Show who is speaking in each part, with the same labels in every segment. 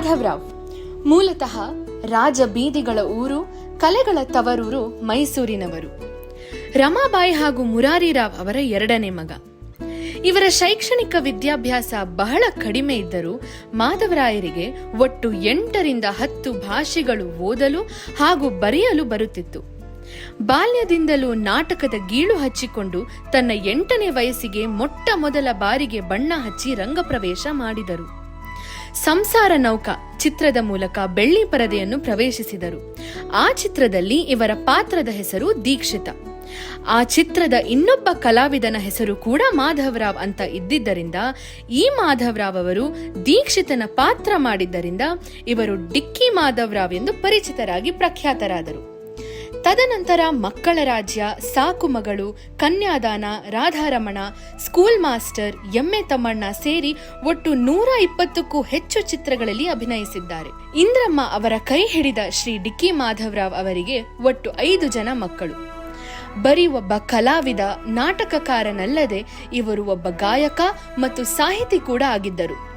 Speaker 1: ಮಾಧವರಾವ್. ಮೂಲತಃ ರಾಜ ಬೀದಿಗಳ ಊರು, ಕಲೆಗಳ ತವರೂರು ಮೈಸೂರಿನವರು. ರಮಾಬಾಯಿ ಹಾಗೂ ಮುರಾರಿರಾವ್ ಅವರ ಎರಡನೇ ಮಗ. ಇವರ ಶೈಕ್ಷಣಿಕ ವಿದ್ಯಾಭ್ಯಾಸ ಬಹಳ ಕಡಿಮೆ ಇದ್ದರೂ ಮಾಧವರಾಯರಿಗೆ ಒಟ್ಟು ಎಂಟರಿಂದ ಹತ್ತು ಭಾಷೆಗಳು ಓದಲು ಹಾಗೂ ಬರೆಯಲು ಬರುತ್ತಿತ್ತು. ಬಾಲ್ಯದಿಂದಲೂ ನಾಟಕದ ಗೀಳು ಹಚ್ಚಿಕೊಂಡು ತನ್ನ ಎಂಟನೇ ವಯಸ್ಸಿಗೆ ಮೊಟ್ಟ ಮೊದಲ ಬಾರಿಗೆ ಬಣ್ಣ ಹಚ್ಚಿ ರಂಗಪ್ರವೇಶ ಮಾಡಿದರು. ಸಂಸಾರ ನೌಕ ಚಿತ್ರದ ಮೂಲಕ ಬೆಳ್ಳಿ ಪರದೆಯನ್ನು ಪ್ರವೇಶಿಸಿದರು. ಆ ಚಿತ್ರದಲ್ಲಿ ಇವರ ಪಾತ್ರದ ಹೆಸರು ದೀಕ್ಷಿತ. ಆ ಚಿತ್ರದ ಇನ್ನೊಬ್ಬ ಕಲಾವಿದನ ಹೆಸರು ಕೂಡ ಮಾಧವರಾವ್ ಅಂತ ಇದ್ದಿದ್ದರಿಂದ ಈ ಮಾಧವರಾವ್ ಅವರು ದೀಕ್ಷಿತನ ಪಾತ್ರ ಮಾಡಿದ್ದರಿಂದ ಇವರು ಡಿಕ್ಕಿ ಮಾಧವರಾವ್ ಎಂದು ಪರಿಚಿತರಾಗಿ ಪ್ರಖ್ಯಾತರಾದರು. ತದನಂತರ ಮಕ್ಕಳ ರಾಜ್ಯ, ಸಾಕು ಮಗಳು, ಕನ್ಯಾದಾನ, ರಾಧಾರಮಣ ಸ್ಕೂಲ್ ಮಾಸ್ಟರ್ ಎಮ್ಮೆ ತಮ್ಮಣ್ಣ ಸೇರಿ ಒಟ್ಟು ನೂರ ಇಪ್ಪತ್ತಕ್ಕೂ ಹೆಚ್ಚು ಚಿತ್ರಗಳಲ್ಲಿ ಅಭಿನಯಿಸಿದ್ದಾರೆ. ಇಂದ್ರಮ್ಮ ಅವರ ಕೈ ಹಿಡಿದ ಶ್ರೀ ಡಿಕ್ಕಿ ಮಾಧವರಾವ್ ಅವರಿಗೆ ಒಟ್ಟು ಐದು ಜನ ಮಕ್ಕಳು. ಬರೀ ಒಬ್ಬ ಕಲಾವಿದ, ನಾಟಕಕಾರನಲ್ಲದೆ ಇವರು ಒಬ್ಬ ಗಾಯಕ ಮತ್ತು ಸಾಹಿತಿ ಕೂಡ ಆಗಿದ್ದರು.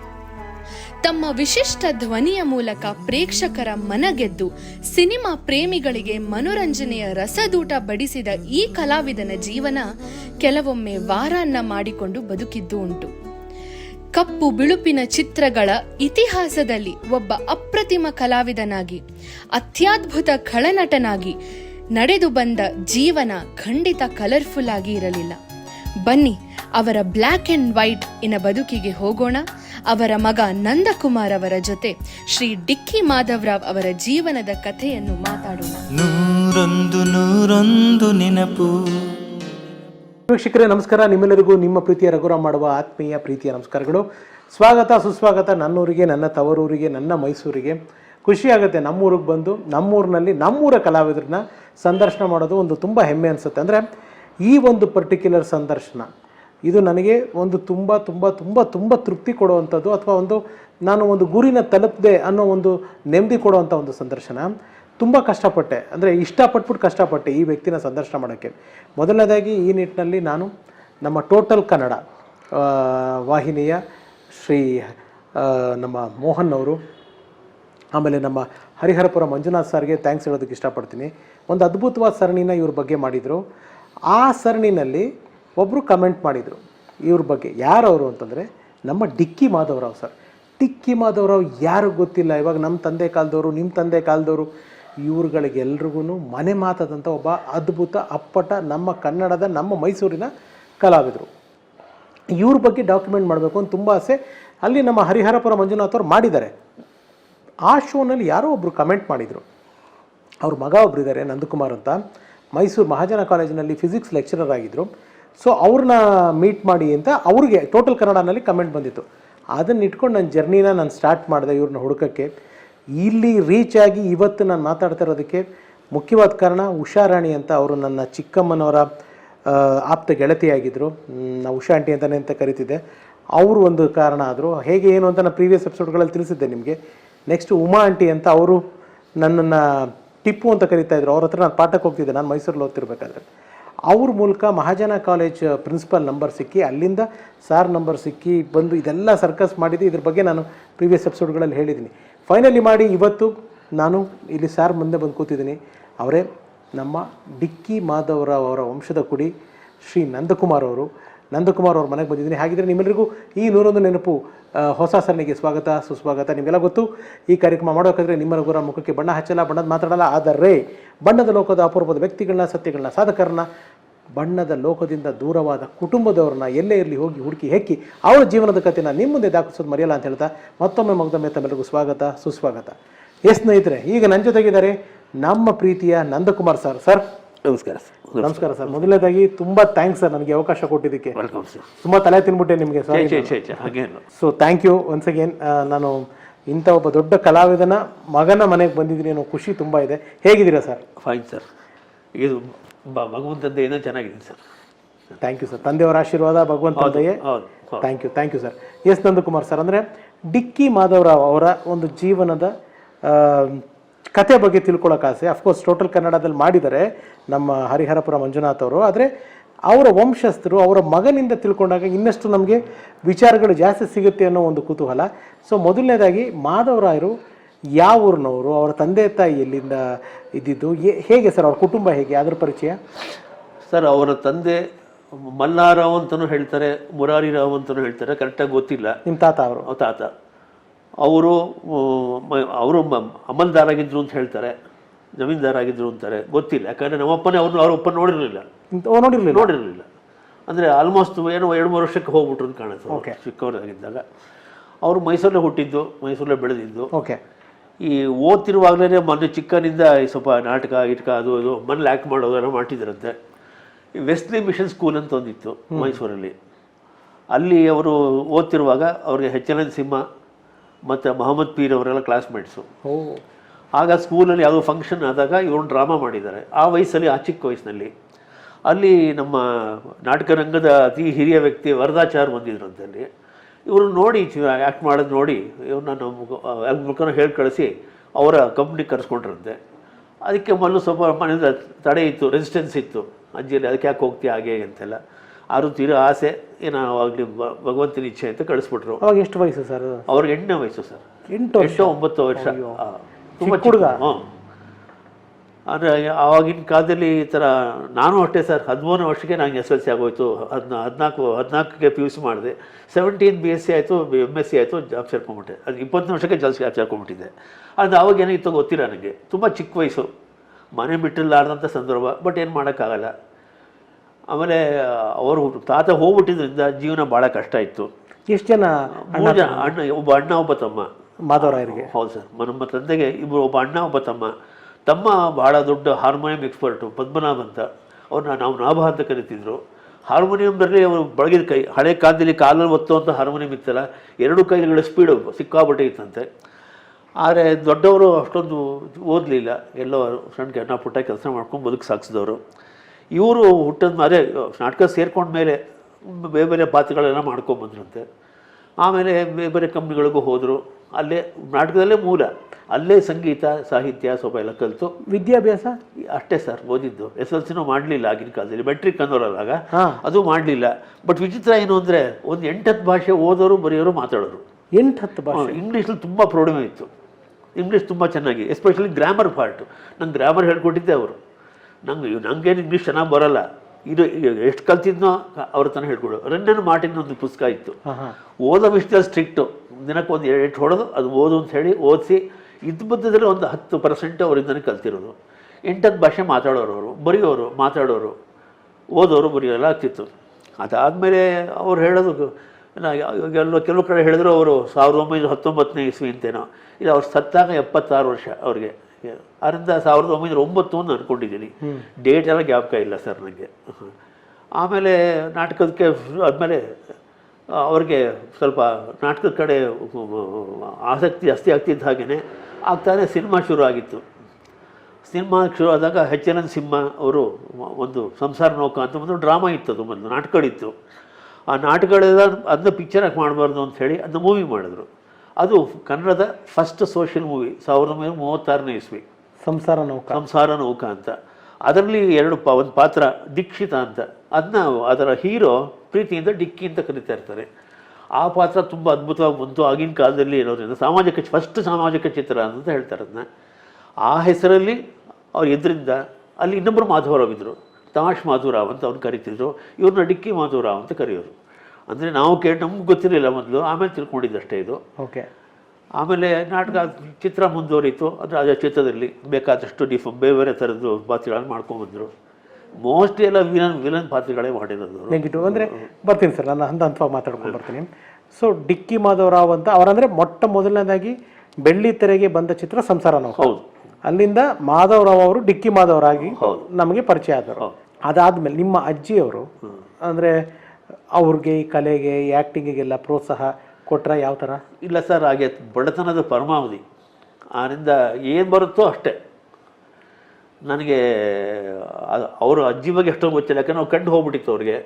Speaker 1: ತಮ್ಮ ವಿಶಿಷ್ಟ ಧ್ವನಿಯ ಮೂಲಕ ಪ್ರೇಕ್ಷಕರ ಮನಗೆದ್ದು ಸಿನಿಮಾ ಪ್ರೇಮಿಗಳಿಗೆ ಮನೋರಂಜನೆಯ ರಸದೂಟ ಬಡಿಸಿದ ಈ ಕಲಾವಿದನ ಜೀವನ ಕೆಲವೊಮ್ಮೆ ವಾರಾನ್ನ ಮಾಡಿಕೊಂಡು ಬದುಕಿದ್ದು ಉಂಟು. ಕಪ್ಪು ಬಿಳುಪಿನ ಚಿತ್ರಗಳ ಇತಿಹಾಸದಲ್ಲಿ ಒಬ್ಬ ಅಪ್ರತಿಮ ಕಲಾವಿದನಾಗಿ, ಅತ್ಯದ್ಭುತ ಖಳನಟನಾಗಿ ನಡೆದು ಬಂದ ಜೀವನ ಖಂಡಿತ ಕಲರ್ಫುಲ್ ಆಗಿ ಇರಲಿಲ್ಲ. ಬನ್ನಿ ಅವರ ಬ್ಲ್ಯಾಕ್ ಅಂಡ್ ವೈಟ್ ಇನ ಬದುಕಿಗೆ ಹೋಗೋಣ. ಅವರ ಮಗ ನಂದಕುಮಾರ್ ಅವರ ಜೊತೆ ಶ್ರೀ ಡಿಕ್ಕಿ ಮಾಧವರಾವ್ ಅವರ ಜೀವನದ ಕಥೆಯನ್ನು ಮಾತಾಡೋಣ.
Speaker 2: ನೂರೊಂದು ನೂರೊಂದು ನೆನಪು.
Speaker 3: ವೀಕ್ಷಕರೇ ನಮಸ್ಕಾರ. ನಿಮ್ಮೆಲ್ಲರಿಗೂ ನಿಮ್ಮ ಪ್ರೀತಿಯ ರಘುರಾಮ್ ಮಾಡುವ ಆತ್ಮೀಯ ಪ್ರೀತಿಯ ನಮಸ್ಕಾರಗಳು. ಸ್ವಾಗತ ಸುಸ್ವಾಗತ ನನ್ನೂರಿಗೆ ನನ್ನ ತವರೂರಿಗೆ ನನ್ನ ಮೈಸೂರಿಗೆ. ಖುಷಿಯಾಗುತ್ತೆ ನಮ್ಮೂರಿಗೆ ಬಂದು ನಮ್ಮೂರಿನಲ್ಲಿ ನಮ್ಮೂರ ಕಲಾವಿದರನ್ನ ಸಂದರ್ಶನ ಮಾಡೋದು ಒಂದು ತುಂಬ ಹೆಮ್ಮೆ ಅನಿಸುತ್ತೆ. ಅಂದರೆ ಈ ಒಂದು ಪರ್ಟಿಕ್ಯುಲರ್ ಸಂದರ್ಶನ ಇದು ನನಗೆ ಒಂದು ತುಂಬ ತುಂಬ ತುಂಬ ತುಂಬ ತೃಪ್ತಿ ಕೊಡುವಂಥದ್ದು ಅಥವಾ ಒಂದು ನಾನು ಒಂದು ಗುರಿನ ತಲುಪದೆ ಅನ್ನೋ ಒಂದು ನೆಮ್ಮದಿ ಕೊಡುವಂಥ ಒಂದು ಸಂದರ್ಶನ. ತುಂಬ ಕಷ್ಟಪಟ್ಟೆ. ಅಂದರೆ ಇಷ್ಟಪಟ್ಬಿಟ್ಟು ಕಷ್ಟಪಟ್ಟೆ ಈ ವ್ಯಕ್ತಿನ ಸಂದರ್ಶನ ಮಾಡೋಕ್ಕೆ. ಮೊದಲನೇದಾಗಿ ಈ ನಿಟ್ಟಿನಲ್ಲಿ ನಾನು ನಮ್ಮ ಟೋಟಲ್ ಕನ್ನಡ ವಾಹಿನಿಯ ಶ್ರೀ ನಮ್ಮ ಮೋಹನ್ ಅವರು, ಆಮೇಲೆ ನಮ್ಮ ಹರಿಹರಪುರ ಮಂಜುನಾಥ್ ಸರ್ಗೆ ಥ್ಯಾಂಕ್ಸ್ ಹೇಳೋದಕ್ಕೆ ಇಷ್ಟಪಡ್ತೀನಿ. ಒಂದು ಅದ್ಭುತವಾದ ಸರಣಿನ ಇವ್ರ ಬಗ್ಗೆ ಮಾಡಿದರು. ಆ ಸರಣಿನಲ್ಲಿ ಒಬ್ಬರು ಕಮೆಂಟ್ ಮಾಡಿದರು. ಇವ್ರ ಬಗ್ಗೆ ಯಾರವರು ಅಂತಂದರೆ ನಮ್ಮ ಡಿಕ್ಕಿ ಮಾಧವರಾವ್ ಸರ್. ಡಿಕ್ಕಿ ಮಾಧವರಾವ್ ಯಾರು ಗೊತ್ತಿಲ್ಲ. ಇವಾಗ ನಮ್ಮ ತಂದೆ ಕಾಲದವರು ನಿಮ್ಮ ತಂದೆ ಕಾಲದವರು ಇವ್ರುಗಳಿಗೆಲ್ರಿಗೂ ಮನೆ ಮಾತಾದಂಥ ಒಬ್ಬ ಅದ್ಭುತ, ಅಪ್ಪಟ ನಮ್ಮ ಕನ್ನಡದ, ನಮ್ಮ ಮೈಸೂರಿನ ಕಲಾವಿದರು. ಇವ್ರ ಬಗ್ಗೆ ಡಾಕ್ಯುಮೆಂಟ್ ಮಾಡಬೇಕು ಅಂತ ತುಂಬ ಆಸೆ. ಅಲ್ಲಿ ನಮ್ಮ ಹರಿಹರಪುರ ಮಂಜುನಾಥ್ ಅವರು ಮಾಡಿದ್ದಾರೆ. ಆ ಶೋನಲ್ಲಿ ಯಾರೋ ಒಬ್ಬರು ಕಮೆಂಟ್ ಮಾಡಿದರು. ಅವ್ರ ಮಗ ಒಬ್ಬರಿದ್ದಾರೆ ನಂದಕುಮಾರ್ ಅಂತ. ಮೈಸೂರು ಮಹಾಜನ ಕಾಲೇಜಿನಲ್ಲಿ ಫಿಸಿಕ್ಸ್ ಲೆಕ್ಚರರ್ ಆಗಿದ್ದರು ಸೊ ಅವ್ರನ್ನ ಮೀಟ್ ಮಾಡಿ ಅಂತ ಅವ್ರಿಗೆ ಟೋಟಲ್ ಕನ್ನಡನಲ್ಲಿ ಕಮೆಂಟ್ ಬಂದಿತ್ತು. ಅದನ್ನ ಇಟ್ಕೊಂಡು ನನ್ನ ಜರ್ನಿನ ನಾನು ಸ್ಟಾರ್ಟ್ ಮಾಡಿದೆ ಇವ್ರನ್ನ ಹುಡುಕಕ್ಕೆ. ಇಲ್ಲಿ ರೀಚ್ ಆಗಿ ಇವತ್ತು ನಾನು ಮಾತಾಡ್ತಾ ಇರೋದಕ್ಕೆ ಮುಖ್ಯವಾದ ಕಾರಣ ಉಷಾರಾಣಿ ಅಂತ ಅವರು ನನ್ನ ಚಿಕ್ಕಮ್ಮನವರ ಆಪ್ತ ಗೆಳತಿಯಾಗಿದ್ದರು ನಾವು ಉಷಾ ಆಂಟಿ ಅಂತಲೇ ಅಂತ ಕರಿತಿದ್ದೆ. ಅವರು ಒಂದು ಕಾರಣ ಆದರು. ಹೇಗೆ ಏನು ಅಂತ ನಾನು ಪ್ರೀವಿಯಸ್ ಎಪಿಸೋಡ್ಗಳಲ್ಲಿ ತಿಳಿಸಿದ್ದೆ ನಿಮಗೆ. ನೆಕ್ಸ್ಟ್ ಉಮಾ ಆಂಟಿ ಅಂತ ಅವರು ನನ್ನನ್ನು ಟಿಪ್ಪು ಅಂತ ಕರಿತಾ ಇದ್ರು. ಅವ್ರ ಹತ್ರ ನಾನು ಪಾಠಕ್ಕೆ ಹೋಗ್ತಿದ್ದೆ. ನಾನು ಮೈಸೂರಲ್ಲಿ ಓದ್ತಿರ್ಬೇಕಾದ್ರೆ. ಅವ್ರ ಮೂಲಕ ಮಹಾಜನ ಕಾಲೇಜ್ ಪ್ರಿನ್ಸಿಪಲ್ ನಂಬರ್ ಸಿಕ್ಕಿ, ಅಲ್ಲಿಂದ ಸಾರ್ ನಂಬರ್ ಸಿಕ್ಕಿ ಬಂದು ಇದೆಲ್ಲ ಸರ್ಕಸ್ ಮಾಡಿದ್ದು ಇದ್ರ ಬಗ್ಗೆ ನಾನು ಪ್ರೀವಿಯಸ್ ಎಪಿಸೋಡ್ಗಳಲ್ಲಿ ಹೇಳಿದ್ದೀನಿ. ಫೈನಲಿ ಮಾಡಿ ಇವತ್ತು ನಾನು ಇಲ್ಲಿ ಸಾರ್ ಮುಂದೆ ಬಂದು ಕೂತಿದ್ದೀನಿ. ಅವರೇ ನಮ್ಮ ಡಿಕ್ಕಿ ಮಾಧವರಾವ್ ಅವರ ವಂಶದ ಕುಡಿ ಶ್ರೀ ನಂದಕುಮಾರ್ ಅವರು. ನಂದಕುಮಾರ್ ಅವ್ರ ಮನೆಗೆ ಬಂದಿದ್ದೀನಿ. ಹಾಗಿದ್ರೆ ನಿಮ್ಮೆಲ್ಲರಿಗೂ ಈ ನೂರೊಂದು ನೆನಪು ಹೊಸ ಸರಣಿಗೆ ಸ್ವಾಗತ, ಸುಸ್ವಾಗತ ನಿಮಗೆಲ್ಲ ಗೊತ್ತು. ಈ ಕಾರ್ಯಕ್ರಮ ಮಾಡಬೇಕಾದ್ರೆ ನಿಮ್ಮ ರಘುರ ಮುಖಕ್ಕೆ ಬಣ್ಣ ಹಚ್ಚಲ್ಲ, ಬಣ್ಣದ ಮಾತಾಡಲ್ಲ. ಆದರೆ ಬಣ್ಣದ ಲೋಕದ ಅಪೂರ್ವದ ವ್ಯಕ್ತಿಗಳನ್ನ, ಸತ್ಯಗಳನ್ನ, ಸಾಧಕರನ್ನ ಬಣ್ಣದ ಲೋಕದಿಂದ ದೂರವಾದ ಕುಟುಂಬದವ್ರನ್ನ ಎಲ್ಲೇ ಇರಲಿ ಹೋಗಿ ಹುಡುಕಿ ಹೆಕ್ಕಿ ಅವರ ಜೀವನದ ಕಥೆನ ನಿಮ್ಮ ಮುಂದೆ ದಾಖಲಿಸೋದು ಮರೆಯಲ್ಲ ಅಂತ ಹೇಳ್ತಾ ಮತ್ತೊಮ್ಮೆ ಮಗದೊಮ್ಮೆ ತಮ್ಮೆಲ್ಲರಿಗೂ ಸ್ವಾಗತ ಸುಸ್ವಾಗತ. ಎಸ್ ಸ್ನೇಹಿತರೆ ಈಗ ನನ್ನ ಜೊತೆಗಿದ್ದಾರೆ ನಮ್ಮ ಪ್ರೀತಿಯ ನಂದಕುಮಾರ್ ಸರ್ ಸರ್
Speaker 4: ನಮಸ್ಕಾರ ಸರ್
Speaker 3: ನಮಸ್ಕಾರ. ಸರ್ ಮೊದಲನೇದಾಗಿ ತುಂಬಾ ಥ್ಯಾಂಕ್ಸ್ ಸರ್ ನನಗೆ ಅವಕಾಶ ಕೊಟ್ಟಿದ್ದಕ್ಕೆ.
Speaker 4: ವೆಲ್ಕಮ್ ಸರ್
Speaker 3: ತುಂಬಾ ತಲೆ ತಿನ್ಬಿಟ್ಟೆ ನಿಮಗೆ so thank you once again ನಾನು ಇಂಥ ಒಬ್ಬ ದೊಡ್ಡ ಕಲಾವಿದನ ಮಗನ ಮನೆಗೆ ಬಂದಿದ್ದೀನಿ ಅನ್ನೋ ಖುಷಿ ತುಂಬ ಇದೆ. ಹೇಗಿದ್ದೀರಾ ಸರ್
Speaker 4: ಫೈನ್ ಸರ್ ಇದು ಬ ಭಗವಂತಂದ ಏನೋ ಚೆನ್ನಾಗಿದೆ ಸರ್.
Speaker 3: ಥ್ಯಾಂಕ್ ಯು ಸರ್ ತಂದೆಯವರ ಆಶೀರ್ವಾದ ಭಗವಂತ ದಯೆ
Speaker 4: ಹೌದು ಹೌದು.
Speaker 3: Thank you thank you sir yes Nandakumar sir ಅಂದರೆ ಡಿಕ್ಕಿ ಮಾಧವರಾವ್ ಅವರ ಒಂದು ಜೀವನದ ಕತೆ ಬಗ್ಗೆ ತಿಳ್ಕೊಳ್ಳೋಕೆ ಆಸೆ. ಅಫ್ಕೋರ್ಸ್ ಟೋಟಲ್ ಕನ್ನಡದಲ್ಲಿ ಮಾಡಿದ್ದಾರೆ ನಮ್ಮ ಹರಿಹರಪುರ ಮಂಜುನಾಥ್ ಅವರು ಆದರೆ ಅವರ ವಂಶಸ್ಥರು ಅವರ ಮಗನಿಂದ ತಿಳ್ಕೊಂಡಾಗ ಇನ್ನಷ್ಟು ನಮಗೆ ವಿಚಾರಗಳು ಜಾಸ್ತಿ ಸಿಗುತ್ತೆ ಅನ್ನೋ ಒಂದು ಕುತೂಹಲ. ಸೊ ಮೊದಲನೇದಾಗಿ ಮಾಧವರಾಯರು ಯಾವ ಊರಿನವರು ಅವರ ತಂದೆ ತಾಯಿ ಎಲ್ಲಿಂದ ಇದ್ದಿದ್ದು ಹೇಗೆ ಸರ್ ಅವ್ರ ಕುಟುಂಬ ಹೇಗೆ ಅದರ ಪರಿಚಯ?
Speaker 4: ಸರ್ ಅವರ ತಂದೆ ಮಲ್ಲಾರಾವ್ ಅಂತಲೂ ಹೇಳ್ತಾರೆ ಮುರಾರಿ ರಾವ್ ಅಂತಲೂ ಹೇಳ್ತಾರೆ ಕರೆಕ್ಟಾಗಿ ಗೊತ್ತಿಲ್ಲ.
Speaker 3: ನಿಮ್ಮ ತಾತ ಅವರು?
Speaker 4: ಅವ್ರ ತಾತ. ಅವರು ಅವರು ಅಮಲ್ದಾರ್ ಆಗಿದ್ರು ಅಂತ ಹೇಳ್ತಾರೆ ಜಮೀನ್ದಾರ್ ಆಗಿದ್ರು ಅಂತಾರೆ ಗೊತ್ತಿಲ್ಲ. ಯಾಕಂದರೆ ನಮ್ಮಪ್ಪನೇ ಅವ್ರನ್ನ ಅವ್ರ ಅಪ್ಪ ನೋಡಿರಲಿಲ್ಲ.
Speaker 3: ನೋಡಿರಲಿಲ್ಲ ನೋಡಿರ್ಲಿಲ್ಲ?
Speaker 4: ನೋಡಿರಲಿಲ್ಲ. ಅಂದರೆ ಆಲ್ಮೋಸ್ಟ್ ಏನೋ ಎರಡು ಮೂರು ವರ್ಷಕ್ಕೆ ಹೋಗ್ಬಿಟ್ರು ಅಂತ ಕಾಣುತ್ತೆ
Speaker 3: Okay.
Speaker 4: ಚಿಕ್ಕವರಾಗಿದ್ದಾಗ. ಅವರು ಮೈಸೂರಲ್ಲೇ ಹುಟ್ಟಿದ್ದು ಮೈಸೂರಲ್ಲೇ ಬೆಳೆದಿದ್ದು.
Speaker 3: ಓಕೆ
Speaker 4: ಈ ಓದ್ತಿರುವಾಗಲೇ ಮೊನ್ನೆ ಚಿಕ್ಕನಿಂದ ಈ ಸ್ವಲ್ಪ ನಾಟಕ ಗಿಟಕ ಅದು ಅದು ಮನೇಲಿ ಆ್ಯಕ್ಟ್ ಮಾಡೋದೆಲ್ಲ ಮಾಡ್ತಿದ್ರಂತೆ. ಈ ವೆಸ್ಟ್ಲಿ ಮಿಷನ್ ಸ್ಕೂಲ್ ಅಂತ ಒಂದಿತ್ತು ಮೈಸೂರಲ್ಲಿ. ಅಲ್ಲಿ ಅವರು ಓದ್ತಿರುವಾಗ ಅವ್ರಿಗೆ ಎಚ್ ಎಲ್ ಎನ್ ಸಿಂಹ ಮತ್ತು ಮೊಹಮ್ಮದ್ ಪೀರ್ ಅವರೆಲ್ಲ ಕ್ಲಾಸ್ಮೇಟ್ಸು. ಆಗ ಸ್ಕೂಲಲ್ಲಿ ಯಾವುದೋ ಫಂಕ್ಷನ್ ಆದಾಗ ಇವ್ರು ಡ್ರಾಮಾ ಮಾಡಿದ್ದಾರೆ. ಆ ವಯಸ್ಸಲ್ಲಿ ಆ ಚಿಕ್ಕ ವಯಸ್ಸಿನಲ್ಲಿ. ಅಲ್ಲಿ ನಮ್ಮ ನಾಟಕ ರಂಗದ ಅತಿ ಹಿರಿಯ ವ್ಯಕ್ತಿ ವರದಾಚಾರ್ ಬಂದಿದ್ರಂತೆ ಅಲ್ಲಿ. ಇವರು ನೋಡಿ ಆ್ಯಕ್ಟ್ ಮಾಡೋದು ನೋಡಿ ಇವ್ರನ್ನ ನಮ್ಮ ಮುಖನ ಹೇಳಿ ಕಳಿಸಿ ಅವರ ಕಂಪ್ನಿಗೆ ಕರೆಸ್ಕೊಂಡ್ರಂತೆ ಅದಕ್ಕೆ ಮೊದಲು ಸ್ವಲ್ಪ ಮನೆಯಿಂದ ತಡೆ ಇತ್ತು ರೆಸಿಸ್ಟೆನ್ಸ್ ಇತ್ತು. ಅಜ್ಜಿಯಲ್ಲಿ ಅದಕ್ಕೆ ಯಾಕೆ ಹೋಗ್ತೀಯ ಹಾಗೆ ಅಂತೆಲ್ಲ. ಆರು ತೀರಾ ಆಸೆ ಏನೋ ಆಗಲಿ ಭಗವಂತನ ಇಚ್ಛೆ ಅಂತ ಕಳಿಸ್ಬಿಟ್ರು.
Speaker 3: ಅವಾಗ ಎಷ್ಟು ವಯಸ್ಸು ಸರ್?
Speaker 4: ಅವ್ರಿಗೆ ಎಂಟನೇ ವಯಸ್ಸು ಸರ್.
Speaker 3: ಎಂಟು ವರ್ಷ?
Speaker 4: ಎಷ್ಟೋ ಒಂಬತ್ತು ವರ್ಷ.
Speaker 3: ಹುಡುಗ?
Speaker 4: ಹ್ಞೂ ಅಂದರೆ ಆವಾಗಿನ ಕಾಲದಲ್ಲಿ ಈ ಥರ ನಾನು ಅಷ್ಟೇ ಸರ್ ಹದಿಮೂರನೇ ವರ್ಷಕ್ಕೆ ನಂಗೆ ಎಸ್ ಎಲ್ ಸಿ ಆಗೋಯ್ತು. ಹದಿನಾ ಹದಿನಾಲ್ಕು ಹದಿನಾಲ್ಕಕ್ಕೆ ಪಿ ಯು ಸಿ ಮಾಡಿದೆ. ಸೆವೆಂಟೀನ್ ಬಿ ಎಸ್ ಸಿ ಆಯಿತು ಎಂ ಎಸ್ ಸಿ ಆಯಿತು ಜಾಬ್ ಸೇರ್ಕೊಂಬಿಟ್ಟೆ. ಅದು ಇಪ್ಪತ್ತನೇ ವರ್ಷಕ್ಕೆ ಜಾಬ್ ಜಾಬ್ ಸೇರ್ಕೊಂಬಿಟ್ಟಿದ್ದೆ. ಅದು ಆವಾಗ ಏನಾಗಿತ್ತು ಗೊತ್ತಿಲ್ಲ ನನಗೆ. ತುಂಬ ಚಿಕ್ಕ ವಯಸ್ಸು. ಮನೆ ಬಿಟ್ಟಿರಲಾರ್ದಂಥ ಸಂದರ್ಭ ಬಟ್ ಏನು ಮಾಡೋಕ್ಕಾಗಲ್ಲ. ಆಮೇಲೆ ಅವರು ತಾತ ಹೋಗ್ಬಿಟ್ಟಿದ್ರಿಂದ ಜೀವನ ಭಾಳ ಕಷ್ಟ ಇತ್ತು.
Speaker 3: ಎಷ್ಟು ಜನ
Speaker 4: ಮೂರು ಜನ ಅಣ್ಣ ಒಬ್ಬ ಅಣ್ಣ ಒಬ್ಬ ತಮ್ಮ.
Speaker 3: ಮಾಧವರಾಯರಿಗೆ.
Speaker 4: ಹೌದು ಸರ್. ನಮ್ಮ ತಂದೆಗೆ ಇಬ್ಬರು ಒಬ್ಬ ಅಣ್ಣ ಒಬ್ಬ ತಮ್ಮ. ತಮ್ಮ ಭಾಳ ದೊಡ್ಡ ಹಾರ್ಮೋನಿಯಂ ಎಕ್ಸ್ಪರ್ಟು ಪದ್ಮನಾಭ ಅಂತ, ಅವ್ರನ್ನ ನಾವು ನಾಭ ಅಂತ ಕರಿತಿದ್ರು. ಹಾರ್ಮೋನಿಯಂದಲ್ಲಿ ಅವರು ಬಳಗಿದ ಕೈ, ಹಳೆ ಕಾಲದಲ್ಲಿ ಕಾಲಲ್ಲಿ ಒತ್ತುವಂಥ ಹಾರ್ಮೋನಿಯಂ ಇತ್ತಲ್ಲ, ಎರಡು ಕೈಗಳ ಸ್ಪೀಡು ಸಿಕ್ಕಾಬಟ್ಟೆ ಇತ್ತಂತೆ. ಆದರೆ ದೊಡ್ಡವರು ಅಷ್ಟೊಂದು ಓದಲಿಲ್ಲ. ಎಲ್ಲೋ ಸಣ್ಣ ಅಣ್ಣ ಪುಟ್ಟ ಕೆಲಸ ಮಾಡ್ಕೊಂಡು ಬದುಕು ಸಾಗಿಸಿದವರು. ಇವರು ಹುಟ್ಟಿದ ಅದೇ, ನಾಟಕ ಸೇರ್ಕೊಂಡ ಮೇಲೆ ಬೇರೆ ಬೇರೆ ಪಾತ್ರಗಳೆಲ್ಲ ಮಾಡ್ಕೊಂಬಂದ್ರಂತೆ. ಆಮೇಲೆ ಬೇರೆ ಬೇರೆ ಕಂಪ್ನಿಗಳಿಗೂ ಹೋದರು. ಅಲ್ಲೇ ನಾಟಕದಲ್ಲೇ ಮೂಲ. ಅಲ್ಲೇ ಸಂಗೀತ ಸಾಹಿತ್ಯ ಸ್ವಲ್ಪ ಎಲ್ಲ ಕಲಿತು.
Speaker 3: ವಿದ್ಯಾಭ್ಯಾಸ?
Speaker 4: ಅಷ್ಟೇ ಸರ್ ಓದಿದ್ದು. ಎಸ್ ಎಲ್ ಸಿನೂ ಮಾಡಲಿಲ್ಲ ಆಗಿನ ಕಾಲದಲ್ಲಿ ಮೆಟ್ರಿಕ್ ಅನ್ನೋರಲ್ಲಾಗ. ಅದು ಮಾಡಲಿಲ್ಲ. ಬಟ್ ವಿಚಿತ್ರ ಏನು ಅಂದರೆ ಒಂದು ಎಂಟತ್ತು ಭಾಷೆ ಓದೋರು ಬರೆಯೋರು ಮಾತಾಡೋರು.
Speaker 3: ಎಂಟು ಹತ್ತು ಭಾಷೆ?
Speaker 4: ಇಂಗ್ಲೀಷಲ್ಲಿ ತುಂಬ ಪ್ರಾಬ್ಲಮ್ ಇತ್ತು. ಇಂಗ್ಲೀಷ್ ತುಂಬ ಚೆನ್ನಾಗಿ ಎಸ್ಪೆಷಲಿ ಗ್ರಾಮರ್ ಪಾರ್ಟು ನಂಗೆ ಗ್ರಾಮರ್ ಹೇಳ್ಕೊಟ್ಟಿದ್ದೆ ಅವರು. ನಂಗೆ ನಂಗೇನು ಇಂಗ್ಲೀಷ್ ಚೆನ್ನಾಗಿ ಬರೋಲ್ಲ. ಇದು ಎಷ್ಟು ಕಲ್ತಿದ್ನೋ ಅವ್ರ ತನಕ ಹೇಳ್ಕೊಡು. ರನ್ನನ್ ಮಾರ್ಟಿನ್ ಒಂದು ಪುಸ್ತಕ ಇತ್ತು. ಓದೋ ವಿಷಯದಲ್ಲಿ ಸ್ಟ್ರಿಕ್ಟು ದಿನಕ್ಕೆ ಒಂದು ಎಷ್ಟು ಹೊಡೆದು ಅದು ಓದು ಅಂತ ಹೇಳಿ ಓದಿಸಿ ಇದ್ದ ಬಂದಿದ್ರೆ ಒಂದು ಹತ್ತು ಪರ್ಸೆಂಟ್ ಅವರಿಂದನೇ ಕಲ್ತಿರೋದು. ಎಂಟತ್ತು ಭಾಷೆ ಮಾತಾಡೋರು ಅವರು ಬರೆಯೋರು ಮಾತಾಡೋರು ಓದೋರು ಬರೆಯೋಲ್ಲ ಆಗ್ತಿತ್ತು. ಅದಾದಮೇಲೆ ಅವ್ರು ಹೇಳೋದು ಎಲ್ಲ ಎಲ್ಲೋ ಕೆಲವು ಕಡೆ ಹೇಳಿದ್ರು ಅವರು ಸಾವಿರದ ಒಂಬೈನೂರ ಹತ್ತೊಂಬತ್ತನೇ ಇಸ್ವಿ ಅಂತೇನೋ. ಇದು ಅವ್ರು ಸತ್ತಾಗ ಎಪ್ಪತ್ತಾರು ವರ್ಷ ಅವ್ರಿಗೆ. ಅದರಿಂದ ಸಾವಿರದ ಒಂಬೈನೂರ ಒಂಬತ್ತು ಅಂತ ಅಂದ್ಕೊಂಡಿದ್ದೀನಿ ಡೇಟ್ ಎಲ್ಲ ಜ್ಞಾಪಕ ಇಲ್ಲ ಸರ್ ನನಗೆ ಆಮೇಲೆ ನಾಟಕದಕ್ಕೆ ಆದಮೇಲೆ ಅವ್ರಿಗೆ ಸ್ವಲ್ಪ ನಾಟಕದ ಕಡೆ ಆಸಕ್ತಿ ಜಾಸ್ತಿ ಆಗ್ತಿದ್ದ ಹಾಗೆಯೇ ಆಗ್ತಾನೆ ಸಿನಿಮಾ ಶುರು ಆಗಿತ್ತು ಸಿನಿಮಾ ಶುರು ಆದಾಗ ಹೆಚ್ ಎನ್ ಎನ್ ಸಿಂಹ ಅವರು ಒಂದು ಸಂಸಾರ ನೌಕ ಅಂತ ಒಂದು ಡ್ರಾಮಾ ಇತ್ತು ಅದು ಒಂದು ನಾಟಕಗಳಿತ್ತು. ಆ ನಾಟಕಗಳೆಲ್ಲ ಅದನ್ನ ಪಿಕ್ಚರಾಗಿ ಮಾಡಬಾರ್ದು ಅಂತ ಹೇಳಿ ಅದನ್ನ ಮೂವಿ ಮಾಡಿದ್ರು. ಅದು ಕನ್ನಡದ ಫಸ್ಟ್ ಸೋಷಿಯಲ್ ಮೂವಿ ಸಾವಿರದ ಒಂಬೈನೂರ ಮೂವತ್ತಾರನೇ ಇಸ್ವಿ.
Speaker 3: ಸಂಸಾರ ನೌಕ.
Speaker 4: ಸಂಸಾರ ನೌಕ ಅಂತ. ಅದರಲ್ಲಿ ಎರಡು ಪ ಒಂದು ಪಾತ್ರ ದೀಕ್ಷಿತ ಅಂತ. ಅದನ್ನ ಅದರ ಹೀರೋ ಪ್ರೀತಿಯಿಂದ ಡಿಕ್ಕಿ ಅಂತ ಕರೀತಾ ಇರ್ತಾರೆ. ಆ ಪಾತ್ರ ತುಂಬ ಅದ್ಭುತವಾಗಿ ಬಂತು. ಆಗಿನ ಕಾಲದಲ್ಲಿ ಇರೋದ್ರಿಂದ ಸಾಮಾಜಿಕ ಫಸ್ಟ್ ಸಾಮಾಜಿಕ ಚಿತ್ರ ಅಂತ ಹೇಳ್ತಾರೆ ಅದನ್ನ ಆ ಹೆಸರಲ್ಲಿ ಅವ್ರು ಎದ್ರಿಂದ ಅಲ್ಲಿ ಇನ್ನೊಬ್ಬರು ಮಾಧವರಾವ್ ಇದ್ದರು ತಮಾಷ್ ಮಾಧುರಾವ್ ಅಂತ ಅವ್ರು ಕರಿತಿದ್ರು. ಇವ್ರನ್ನ ಡಿಕ್ಕಿ ಮಾಧುರಾವ್ ಅಂತ ಕರೆಯೋರು. ಅಂದರೆ ನಾವು ಕೇಳಿ ನಮ್ಗೆ ಗೊತ್ತಿರಲಿಲ್ಲ ಮೊದಲು. ಆಮೇಲೆ ತಿಳ್ಕೊಂಡಿದ್ದಷ್ಟೇ ಇದು.
Speaker 3: ಓಕೆ.
Speaker 4: ಆಮೇಲೆ ನಾಟಕ ಚಿತ್ರ ಮುಂದುವರಿತು. ಅಂದರೆ ಅದೇ ಚಿತ್ರದಲ್ಲಿ ಬೇಕಾದಷ್ಟು ಡಿಫ್ ಬೇರೆ ಬೇರೆ ಥರದ್ದು ಪಾತ್ರಗಳನ್ನು ಮಾಡ್ಕೊಂಬಂದರು ಮೋಸ್ಟ್ಲಿ ಎಲ್ಲ ವಿಲನ್ ವಿಲನ್ ಪಾತ್ರಗಳೇ ಮಾಡಿರೋದು
Speaker 3: ನೆಗೆಟಿವ್. ಅಂದರೆ ಬರ್ತೀನಿ ಸರ್ ನಾನು ಹಂತ ಹಂತವಾಗಿ ಮಾತಾಡ್ಕೊಂಡು ಬರ್ತೀನಿ. ಸೊ ಡಿಕ್ಕಿ ಮಾಧವರಾವ್ ಅಂತ ಅವರಂದರೆ ಮೊಟ್ಟ ಮೊದಲನೇದಾಗಿ ಬೆಳ್ಳಿ ತೆರೆಗೆ ಬಂದ ಚಿತ್ರ ಸಂಸಾರ ನಾವು
Speaker 4: ಹೌದು.
Speaker 3: ಅಲ್ಲಿಂದ ಮಾಧವರಾವ್ ಅವರು ಡಿಕ್ಕಿ ಮಾಧವರಾಗಿ
Speaker 4: ಹೌದು.
Speaker 3: ನಮಗೆ ಪರಿಚಯ ಆದರು. ಅದಾದಮೇಲೆ ನಿಮ್ಮ ಅಜ್ಜಿಯವರು ಅಂದರೆ ಅವ್ರಿಗೆ ಈ ಕಲೆಗೆ ಈ ಆ್ಯಕ್ಟಿಂಗಿಗೆಲ್ಲ ಪ್ರೋತ್ಸಾಹ ಕೊಟ್ರ ಯಾವ ಥರ
Speaker 4: ಇಲ್ಲ ಸರ್ ಹಾಗೆ ಬಡತನದ ಪರಮಾವಧಿ. ಆದ್ದರಿಂದ ಏನು ಬರುತ್ತೋ ಅಷ್ಟೇ. ನನಗೆ ಅವರ ಅಜ್ಜಿ ಬಗ್ಗೆ ಎಷ್ಟೊಂದು ಗೊತ್ತಿಲ್ಲ. ಯಾಕಂದ್ರೆ ನಾವು ಕಂಡು ಹೋಗ್ಬಿಟ್ಟಿತ್ತು ಅವ್ರಿಗೆ.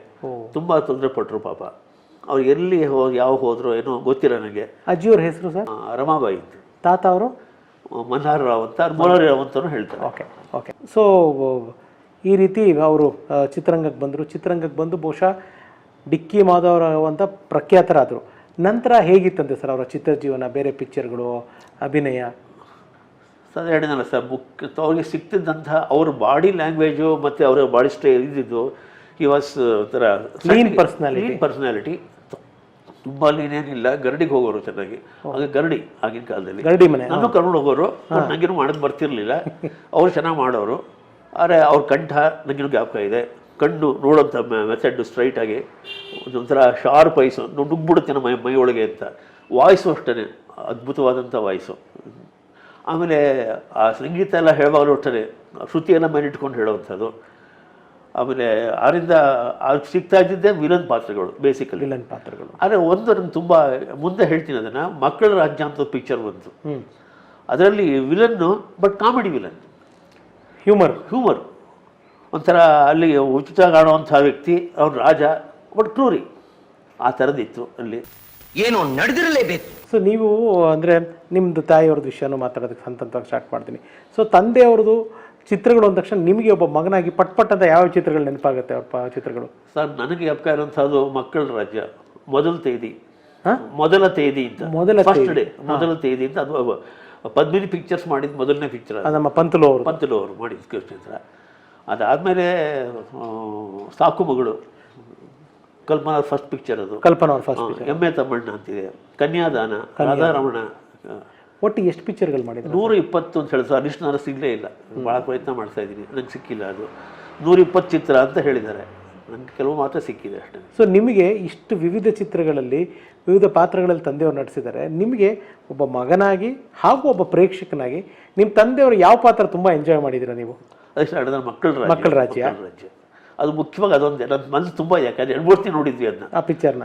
Speaker 4: ತುಂಬ ತೊಂದರೆ ಪಟ್ಟರು ಪಾಪ. ಅವ್ರು ಎಲ್ಲಿ ಹೋ ಯಾವ ಹೋದ್ರು ಏನೋ ಗೊತ್ತಿಲ್ಲ ನನಗೆ.
Speaker 3: ಅಜ್ಜಿಯವ್ರ ಹೆಸರು ಸರ್?
Speaker 4: ರಮಾಬಾಯಿ ಅಂತ
Speaker 3: ತಾತ ಅವರು?
Speaker 4: ಮಲ್ಹಾರ್ ರಾವ್ ಅಂತ ಮುರಾರಿ ರಾವ್ ಅಂತ ಹೇಳ್ತಾರೆ.
Speaker 3: Okay okay. ಸೊ ಈ ರೀತಿ ಅವರು ಚಿತ್ರರಂಗಕ್ಕೆ ಬಂದರು. ಚಿತ್ರರಂಗಕ್ಕೆ ಬಂದು ಬಹುಶಃ ಡಿಕ್ಕಿ ಮಾಧವರಾವ್ ಅಂತ ಪ್ರಖ್ಯಾತರಾದರು. ನಂತರ ಹೇಗಿತ್ತಂತೆ ಸರ್ ಅವರ ಚಿತ್ರಜೀವನ? ಬೇರೆ ಪಿಕ್ಚರ್ಗಳು ಅಭಿನಯ?
Speaker 4: ಸರ್ ಹೇಳಿದ್ನಲ್ಲ ಸರ್ ಬುಕ್ ಅವ್ರಿಗೆ ಸಿಗ್ತಿದ್ದಂಥ ಅವ್ರ ಬಾಡಿ ಲ್ಯಾಂಗ್ವೇಜು ಮತ್ತು ಅವರ ಬಾಡಿ ಸ್ಟೈಲ್ ಇದ್ದಿದ್ದು ಈ ವಾಸ್ ಥರ
Speaker 3: ಕ್ಲೀನ್
Speaker 4: ಪರ್ಸ್ನಾಲಿಟಿ ಪರ್ಸನಾಲಿಟಿ ತುಂಬ ಲೀನ್ ಏನಿಲ್ಲ ಗರಡಿಗೆ ಹೋಗೋರು ಚೆನ್ನಾಗಿ. ಆಗ ಗರಡಿ ಆಗಿನ ಕಾಲದಲ್ಲಿ.
Speaker 3: ಗರಡಿ ಮನೆ
Speaker 4: ನಾನು ಕರ್ಕೊಂಡು ಹೋಗೋರು ನಂಗೇನು ನನಗೇನು ಮಾಡೋದು ಬರ್ತಿರ್ಲಿಲ್ಲ. ಅವ್ರು ಚೆನ್ನಾಗಿ ಮಾಡೋರು. ಆದರೆ ಅವ್ರ ಕಂಠ ನನಗೇನು ಜ್ಞಾಪಕ ಇದೆ. ಕಣ್ಣು ನೋಡೋಂಥ ಮೆಥಡ್ ಸ್ಟ್ರೈಟ್ ಆಗಿ ಒಂಥರ ಶಾರ್ಪ್ ಐಸು ನುಗ್ಬಿಡುತ್ತೆ ನಮ್ಮ ಮೈ ಮೈ ಒಳಗೆ ಅಂತ. ವಾಯ್ಸು ಅಷ್ಟೇ ಅದ್ಭುತವಾದಂಥ ವಾಯ್ಸು ಆಮೇಲೆ ಆ ಸಂಗೀತ ಎಲ್ಲ ಹೇಳುವಾಗಲೂ ಒಟ್ಟರೆ ಶ್ರುತಿಯನ್ನು ಮೈನಿಟ್ಕೊಂಡು ಹೇಳುವಂಥದ್ದು ಹೇಳೋವಂಥದ್ದು. ಆಮೇಲೆ ಆರಿಂದ ಅದು ಸಿಗ್ತಾ ಇದ್ದಿದ್ದೇ ವಿಲನ್ ಪಾತ್ರಗಳು ಬೇಸಿಕಲಿ
Speaker 3: ವಿಲನ್ ಪಾತ್ರಗಳು.
Speaker 4: ಆದರೆ ಒಂದು ನಂಗೆ ತುಂಬ ಮುಂದೆ ಹೇಳ್ತೀನಿ ಅದನ್ನು ಮಕ್ಕಳ ರಾಜ್ಯ ಅಂತ ಪಿಕ್ಚರ್ ಬಂತು
Speaker 3: ಹ್ಞೂ
Speaker 4: ಅದರಲ್ಲಿ villain but comedy villain.
Speaker 3: Humour.
Speaker 4: Humour. ಒಂಥರ ಅಲ್ಲಿ ಉಚಿತ ಕಾಣುವಂಥ ವ್ಯಕ್ತಿ ಅವ್ರ ರಾಜ ಬಟ್ ಕ್ರೂರಿ. ಆ ಥರದ್ದಿತ್ತು ಅಲ್ಲಿ.
Speaker 5: ಏನು ನಡೆದಿರಲೇಬೇಕು.
Speaker 3: ಸೊ ನೀವು ಅಂದರೆ ನಿಮ್ಮದು ತಾಯಿಯವ್ರದ್ದು ವಿಷಯನೂ ಮಾತಾಡೋದಕ್ಕೆ ಹಂತ ಸ್ಟಾರ್ಟ್ ಮಾಡ್ತೀನಿ. ಸೊ ತಂದೆಯವ್ರದ್ದು ಚಿತ್ರಗಳು ಅಂದ ತಕ್ಷಣ ನಿಮಗೆ ಒಬ್ಬ ಮಗನಾಗಿ ಪಟ್ ಪಟ್ ಅಂತ ಯಾವ ಚಿತ್ರಗಳು ನೆನಪಾಗುತ್ತೆ ಅವ್ರ ಚಿತ್ರಗಳು?
Speaker 4: ಸರ್ ನನಗೆ ಜ್ಞಾಪಕ ಇರೋಂಥದ್ದು ಮಕ್ಕಳ ರಾಜ್ಯ. ಮೊದಲ ತೇದಿ.
Speaker 3: ಹಾ?
Speaker 4: ಮೊದಲ ತೇದಿ ಅಂತ.
Speaker 3: ಮೊದಲ
Speaker 4: ಫಸ್ಟ್ ಡೇ ಮೊದಲ ತೇದಿ ಅಂತ ಅದು ಪದ್ಮಿನಿ ಪಿಕ್ಚರ್ಸ್ ಮಾಡಿದ ಮೊದಲನೇ ಪಿಕ್ಚರ್
Speaker 3: ಅದು. ನಮ್ಮ ಪಂತಲು ಅವರು
Speaker 4: ಪಂತಲು ಅವರು ಮಾಡಿದ ಕೃಷ್ಣೇಂದ್ರ. ಅದಾದಮೇಲೆ ಸಾಕು ಮಗಳು. ಕಲ್ಪನಾ ಫಸ್ಟ್ ಪಿಕ್ಚರ್ ಅದು.
Speaker 3: ಕಲ್ಪನಾ ಅವ್ರ ಫಸ್ಟ್
Speaker 4: ಪಿಕ್ಚರ್ ಎಮ್ಮೆ ತಮ್ಮಣ್ಣ ಅಂತಿದೆ. ಕನ್ಯಾದಾನ ರಾಧಾರಮಣ.
Speaker 3: ಒಟ್ಟು ಎಷ್ಟು ಪಿಕ್ಚರ್ಗಳು ಮಾಡಿದ್ರು?
Speaker 4: ನೂರ ಇಪ್ಪತ್ತು ಅಂತ ಹೇಳಿದ್ರು. ಅನಿಷ್ಟು ನಾನು ಸಿಗಲೇ ಇಲ್ಲ. ಭಾಳ ಪ್ರಯತ್ನ ಮಾಡ್ತಾ ಇದ್ದೀನಿ. ನಂಗೆ ಸಿಕ್ಕಿಲ್ಲ ಅದು. ನೂರ ಇಪ್ಪತ್ತು ಚಿತ್ರ ಅಂತ ಹೇಳಿದ್ದಾರೆ. ನನಗೆ ಕೆಲವು ಮಾತ್ರ ಸಿಕ್ಕಿದೆ ಅಷ್ಟೇ.
Speaker 3: ಸೊ ನಿಮಗೆ ಇಷ್ಟು ವಿವಿಧ ಚಿತ್ರಗಳಲ್ಲಿ ವಿವಿಧ ಪಾತ್ರಗಳಲ್ಲಿ ತಂದೆಯವರು ನಟಿಸಿದ್ದಾರೆ. ನಿಮಗೆ ಒಬ್ಬ ಮಗನಾಗಿ ಹಾಗೂ ಒಬ್ಬ ಪ್ರೇಕ್ಷಕನಾಗಿ ನಿಮ್ಮ ತಂದೆಯವರು ಯಾವ ಪಾತ್ರ ತುಂಬ ಎಂಜಾಯ್ ಮಾಡಿದ್ದೀರಾ ನೀವು?
Speaker 4: ಅದಕ್ಕೆ ಮಕ್ಕಳ
Speaker 3: ಮಕ್ಕಳ ರಾಜ್ಯ.
Speaker 4: ರಾಜ್ಯ. ಅದು ಮುಖ್ಯವಾಗಿ ಅದೊಂದು. ನನ್ನ ಮನಸ್ಸು ತುಂಬ ಯಾಕಂದ್ರೆ ಎರಡು ಮೂರ್ತಿ ನೋಡಿದ್ವಿ ಅದನ್ನ
Speaker 3: ಆ ಪಿಕ್ಚರ್ನ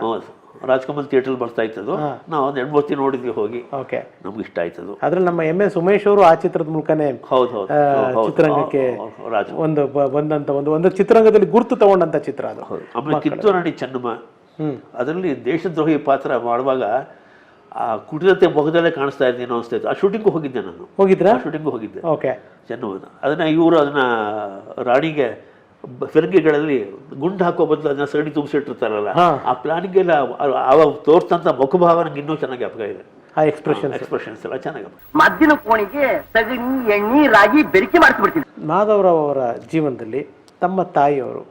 Speaker 4: ರಾಜ್ಕಮಲ್ ಥಿಯೇಟರ್ ಬರ್ತಾ ಇತ್ತು ನಾವು ಒಂದು ಎರಡು ಮೂರ್ತಿ ನೋಡಿದ್ವಿ ಹೋಗಿ.
Speaker 3: ಓಕೆ.
Speaker 4: ನಮ್ಗೆ ಇಷ್ಟ ಆಯ್ತದು.
Speaker 3: ಅದ್ರಲ್ಲಿ ನಮ್ಮ ಎಂ ಎ ಸುಮೇಶ್ ಅವರು ಆ ಚಿತ್ರದ ಮೂಲಕನೇ
Speaker 4: ಹೌದು ಹೌದು.
Speaker 3: ಚಿತ್ರರಂಗಕ್ಕೆ ಒಂದು ಬಂದಂತ ಒಂದು ಒಂದು ಚಿತ್ರರಂಗದಲ್ಲಿ ಗುರುತು ತಗೊಂಡಂತ ಚಿತ್ರ ಅದು.
Speaker 4: ಆಮೇಲೆ ಕಿತ್ತೂರು ನಡಿ ಚೆನ್ನಮ್ಮ. ಅದರಲ್ಲಿ ದೇಶದ್ರೋಹಿ ಪಾತ್ರ ಮಾಡುವಾಗ ಆ ಕುಟಿರತೆ ಮೊಗದಲ್ಲೇ ಕಾಣಿಸ್ತಾ ಇದ್ದೀನಿ ಅನಿಸ್ತಾ ಇತ್ತು. ಆ ಶೂಟಿಂಗ್ ಹೋಗಿದ್ದೆ ನಾನು.
Speaker 3: ಹೋಗಿದ್ರಾ?
Speaker 4: ಶೂಟಿಂಗು ಹೋಗಿದ್ದೆ.
Speaker 3: ಓಕೆ.
Speaker 4: ಚೆನ್ನಮ್ಮನ. ಅದನ್ನ ಇವರು ಅದನ್ನ ರಾಣಿಗೆ ಫಿರಂಗಿಗಳಲ್ಲಿ ಗುಂಡು ಹಾಕೋ ಬದಲು ಅದನ್ನ ಸಗಣಿ ತುಂಬಿಸಿಟ್ಟಿರ್ತಾರಲ್ಲ
Speaker 3: ಆ
Speaker 4: ಆ ಪ್ಲಾನಿಂಗೆಲ್ಲ ಅವ ತೋರ್ಸಂತ ಮುಖಭಾವ ನಂಗೆ ಇನ್ನೂ ಚೆನ್ನಾಗಿ ಅಪಗ ಇದೆ.
Speaker 3: ಆ ಎಕ್ಸ್ಪ್ರೆಷನ್
Speaker 4: ಎಕ್ಸ್ಪ್ರೆಷನ್ಸ್ ಎಲ್ಲ ಚೆನ್ನಾಗಿ.
Speaker 5: ಮದ್ದಿನ ಕೋಣಿಗೆ ಸಗಣಿ ಎಣ್ಣೆ ರಾಗಿ ಬೆರಿಕೆ ಮಾಡಿಸ್ಬಿಡ್ತೀನಿ.
Speaker 3: ಮಾಧವರಾವ್ ಅವರ ಜೀವನದಲ್ಲಿ ತಮ್ಮ ತಾಯಿಯವರು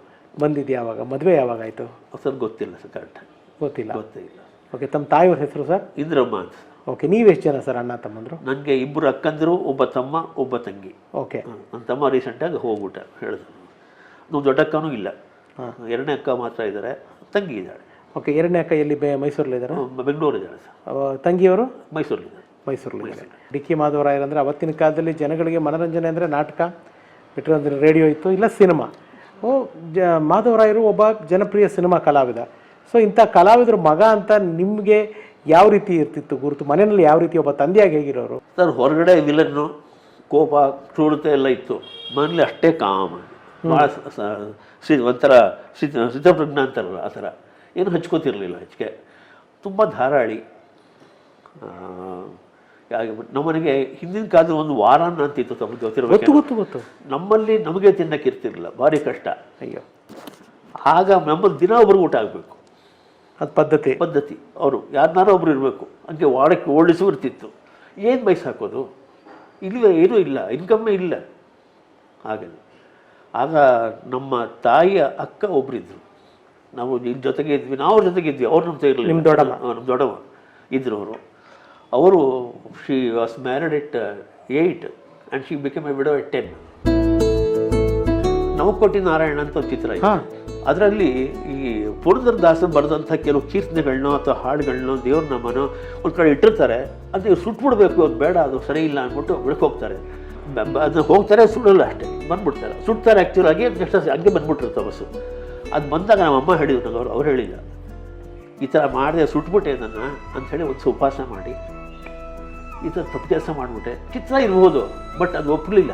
Speaker 3: ಬಂದಿದ್ದು ಯಾವಾಗ? ಮದುವೆ ಯಾವಾಗ ಆಯಿತು?
Speaker 4: ಸರ್ ಗೊತ್ತಿಲ್ಲ ಸರ್ ಕರೆಕ್ಟ್
Speaker 3: ಗೊತ್ತಿಲ್ಲ.
Speaker 4: ಗೊತ್ತಿಲ್ಲ
Speaker 3: ಓಕೆ ತಮ್ಮ ತಾಯಿಯವ್ರ ಹೆಸರು ಸರ್?
Speaker 4: ಇಂದ್ರಮ್ಮ ಅಂತ.
Speaker 3: ಓಕೆ ನೀವೆಷ್ಟು ಜನ ಸರ್ ಅಣ್ಣ ತಮ್ಮಂದ್ರು?
Speaker 4: ನನಗೆ ಇಬ್ಬರು ಅಕ್ಕಂದಿರು ಒಬ್ಬ ತಮ್ಮ ಒಬ್ಬ ತಂಗಿ.
Speaker 3: ಓಕೆ
Speaker 4: ನನ್ನ ತಮ್ಮ ರೀಸೆಂಟಾಗಿ ಹೋಗ್ಬಿಟ್ಟ ಹೇಳಿದ್ರು. ನಾವು ದೊಡ್ಡ ಅಕ್ಕನೂ ಇಲ್ಲ. ಎರಡನೇ ಅಕ್ಕ ಮಾತ್ರ ಇದ್ದಾರೆ ತಂಗಿ ಇದ್ದಾಳೆ.
Speaker 3: ಓಕೆ ಎರಡನೇ ಅಕ್ಕ ಎಲ್ಲಿ ಮೈಸೂರಲ್ಲಿ ಮೈಸೂರಲ್ಲಿದ್ದಾರೆ
Speaker 4: ಬೆಂಗಳೂರು ಇದ್ದಾಳೆ ಸರ್.
Speaker 3: ತಂಗಿಯವರು?
Speaker 4: ಮೈಸೂರಲ್ಲಿದ್ದಾರೆ
Speaker 3: ಮೈಸೂರಲ್ಲಿದ್ದಾರೆ ಡಿ ಕೆ ಮಾಧವರಾಯರ್ ಅಂದರೆ ಅವತ್ತಿನ ಕಾಲದಲ್ಲಿ ಜನಗಳಿಗೆ ಮನೋರಂಜನೆ ಅಂದರೆ ನಾಟಕ ಬಿಟ್ಟರೆ ಅಂದರೆ ರೇಡಿಯೋ ಇತ್ತು ಇಲ್ಲ ಸಿನಿಮಾ. ಓ ಜ ಮಾಧವರಾಯರು ಒಬ್ಬ ಜನಪ್ರಿಯ ಸಿನಿಮಾ ಕಲಾವಿದ. ಸೊ ಇಂಥ ಕಲಾವಿದರ ಮಗ ಅಂತ ನಿಮಗೆ ಯಾವ ರೀತಿ ಇರ್ತಿತ್ತು ಗುರುತು? ಮನೆಯಲ್ಲಿ ಯಾವ ರೀತಿ ಒಬ್ಬ ತಂದೆಯಾಗಿ ಹೇಗಿರೋರು?
Speaker 4: ಸರ್ ಹೊರಗಡೆ ವಿಲನ್ನು ಕೋಪ ಕ್ರೂರತೆ ಎಲ್ಲ ಇತ್ತು. ಮನೇಲಿ ಅಷ್ಟೇ ಕಾಮ. ಭಾಳ ಒಂಥರ ಸಿದ್ಧ ಸಿದ್ಧಪ್ರಜ್ಞ ಅಂತಾರಲ್ಲ ಆ ಥರ. ಏನು ಹಚ್ಕೋತಿರಲಿಲ್ಲ ಹೆಚ್ಚಿಗೆ ತುಂಬ ಧಾರಾಳಿ. ನಮ್ಮನೆಗೆ ಹಿಂದಿನ ಕಾಲದ ಒಂದು ವಾರಾನ್ನ ಅಂತಿತ್ತು ತಮ್ಮ
Speaker 3: ಗೊತ್ತು
Speaker 4: ಗೊತ್ತಿರಬೇಕು
Speaker 3: ಗೊತ್ತು ಗೊತ್ತು
Speaker 4: ನಮ್ಮಲ್ಲಿ ನಮಗೆ ತಿನ್ನಕ್ಕೆ ಇರ್ತಿರ್ಲಿಲ್ಲ ಭಾರಿ ಕಷ್ಟ.
Speaker 3: ಅಯ್ಯೋ.
Speaker 4: ಆಗ ನಮ್ಮಲ್ಲಿ ದಿನ ಒಬ್ರಿಗೆ ಊಟ ಆಗಬೇಕು.
Speaker 3: ಅದು ಪದ್ಧತಿ.
Speaker 4: ಪದ್ಧತಿ. ಅವರು ಯಾರನ್ನಾರೋ ಒಬ್ರು ಇರಬೇಕು. ಹಂಗೆ ವಾಡಕ್ಕೆ ಓಡಿಸು ಇರ್ತಿತ್ತು. ಏನು ಬೈಸ್ ಹಾಕೋದು ಇಲ್ಲವೇ ಏನೂ ಇಲ್ಲ ಇನ್ಕಮ್ಮೇ ಇಲ್ಲ. ಹಾಗಲ್ಲ. ಆಗ ನಮ್ಮ ತಾಯಿಯ ಅಕ್ಕ ಒಬ್ರಿದ್ರು. ನಾವು ನಿಮ್ಮ ಜೊತೆಗೆ ಇದ್ವಿ ನಾವು ಅವ್ರ ಜೊತೆಗೆ ಇದ್ವಿ ಅವ್ರ ನಮ್ಮ ಜೊತೆ
Speaker 3: ನಿಮ್ಮ ದೊಡ್ಡಮ್ಮ?
Speaker 4: ನಮ್ಮ ದೊಡ್ಡಮ್ಮ ಇದ್ರು ಅವರು. ಅವರು she was married at eight and she become a widow at ten Navakoti Narayana ಅಂತ ಒಂದು ಚಿತ್ರ ಇದೆ. ಅದರಲ್ಲಿ ಈ ಪುರಂದರದಾಸನ ಬರೆದಂಥ ಕೆಲವು ಕೀರ್ತನೆಗಳನ್ನೋ ಅಥವಾ ಹಾಡುಗಳನ್ನೋ ದೇವ್ರ ನಮ್ಮನೋ ಒಂದು ಕಡೆ ಇಟ್ಟಿರ್ತಾರೆ. ಅದು ಸುಟ್ಬಿಡ್ಬೇಕು ಅದು ಬೇಡ ಅದು ಸರಿ ಇಲ್ಲ ಅಂದ್ಬಿಟ್ಟು ಹೋಗ್ತಾರೆ. ಬ- ಹೋಗ್ತಾರೆ ಸುಡಲ್ಲ ಅಷ್ಟೇ. ಬಂದ್ಬಿಡ್ತಾರೆ. ಸುಡ್ತಾರೆ ಆ್ಯಕ್ಚುಲ್ ಆಗಿ ನೆಕ್ಸ್ಟ್ ಹಂಗೆ ಬಂದ್ಬಿಟ್ಟಿರುತ್ತೆ ಬಸ್ಸು. ಅದು ಬಂದಾಗ ನಮ್ಮ ಅಮ್ಮ ಹೇಳಿದ್ರು ನಂಗೆ ಅವ್ರು ಅವ್ರು ಹೇಳಿಲ್ಲ. ಈ ಥರ ಮಾಡಿದೆ, ಸುಟ್ಬಿಟ್ಟೆ ನನ್ನ ಅಂಥೇಳಿ ಒಂದು ಉಪವಾಸ ಮಾಡಿ, ಈ ಥರ ತಪ್ಪು ಕೆಲಸ ಮಾಡಿಬಿಟ್ಟೆ. ಚಿತ್ರ ಇರ್ಬೋದು, ಬಟ್ ಅದು ಒಪ್ಪಲಿಲ್ಲ